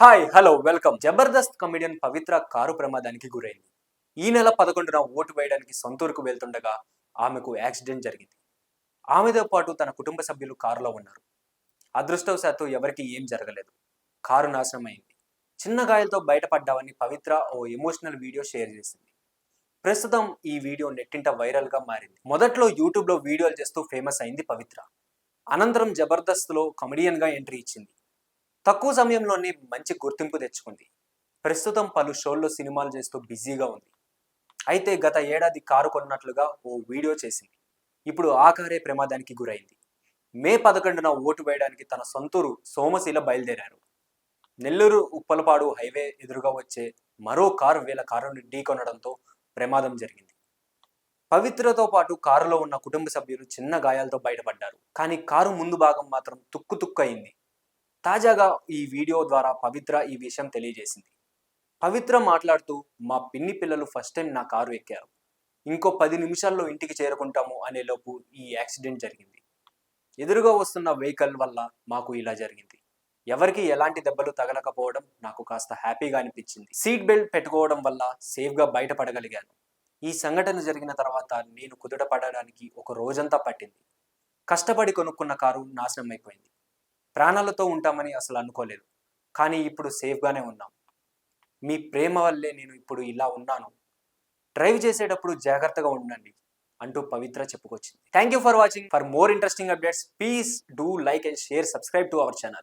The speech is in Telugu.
Hi hello welcome Jabardasth comedian Pavitra car ప్రమాదానికి గురైంది. ఈ నెల పదకొండున ఓటు వేయడానికి సొంతూరుకు వెళ్తుండగా ఆమెకు యాక్సిడెంట్ జరిగింది. ఆమెతో పాటు తన కుటుంబ సభ్యులు కారులో ఉన్నారు. అదృష్టవశాత్తు ఎవరికి ఏం జరగలేదు. కారు నాశనం అయింది చిన్న గాయాలతో బయటపడ్డావని పవిత్ర ఓ ఎమోషనల్ వీడియో షేర్ చేసింది. ప్రస్తుతం ఈ వీడియో నెట్టింట వైరల్గా మారింది. మొదట్లో యూట్యూబ్లో వీడియోలు చేస్తూ ఫేమస్ అయింది పవిత్ర. అనంతరం జబర్దస్త్లో కమెడియన్గా కమెడియన్గా ఎంట్రీ ఇచ్చింది. తక్కువ సమయంలోనే మంచి గుర్తింపు తెచ్చుకుంది. ప్రస్తుతం పలు షోల్లో సినిమాలు చేస్తూ బిజీగా ఉంది. అయితే గత ఏడాది కారు కొన్నట్లుగా ఓ వీడియో చేసింది. ఇప్పుడు ఆ కారే ప్రమాదానికి గురైంది. మే పదకొండున ఓటు వేయడానికి తన సొంతూరు సోమశీల బయలుదేరారు. నెల్లూరు ఉప్పలపాడు హైవే ఎదురుగా వచ్చే మరో కారు వీళ్ళ కారుని ఢీకొనడంతో ప్రమాదం జరిగింది. పవిత్రతో పాటు కారులో ఉన్న కుటుంబ సభ్యులు చిన్న గాయాలతో బయటపడ్డారు. కానీ కారు ముందు భాగం మాత్రం తుక్కు తుక్కు అయింది. తాజాగా ఈ వీడియో ద్వారా పవిత్ర ఈ విషయం తెలియజేసింది. పవిత్ర మాట్లాడుతూ మా పిన్ని పిల్లలు ఫస్ట్ టైం నా కారు ఎక్కారు. ఇంకో పది నిమిషాల్లో ఇంటికి చేరుకుంటాము అనేలోపు ఈ యాక్సిడెంట్ జరిగింది. ఎదురుగా వస్తున్న వెహికల్ వల్ల మాకు ఇలా జరిగింది. ఎవరికి ఎలాంటి దెబ్బలు తగలకపోవడం నాకు కాస్త హ్యాపీగా అనిపించింది. సీట్ బెల్ట్ పెట్టుకోవడం వల్ల సేఫ్గా బయటపడగలిగాను. ఈ సంఘటన జరిగిన తర్వాత నేను కుదుట పడడానికి ఒక రోజంతా పట్టింది. కష్టపడి కొనుక్కున్న కారు నాశనం అయిపోయింది ప్రాణాలతో ఉంటామని అసలు అనుకోలేదు. కానీ ఇప్పుడు సేఫ్గానే ఉన్నాం. మీ ప్రేమ వల్లే నేను ఇప్పుడు ఇలా ఉన్నాను. డ్రైవ్ చేసేటప్పుడు జాగ్రత్తగా ఉండండి అంటూ పవిత్ర చెప్పుకొచ్చింది. Thank you for watching. For more interesting updates please do like and share subscribe to our channel.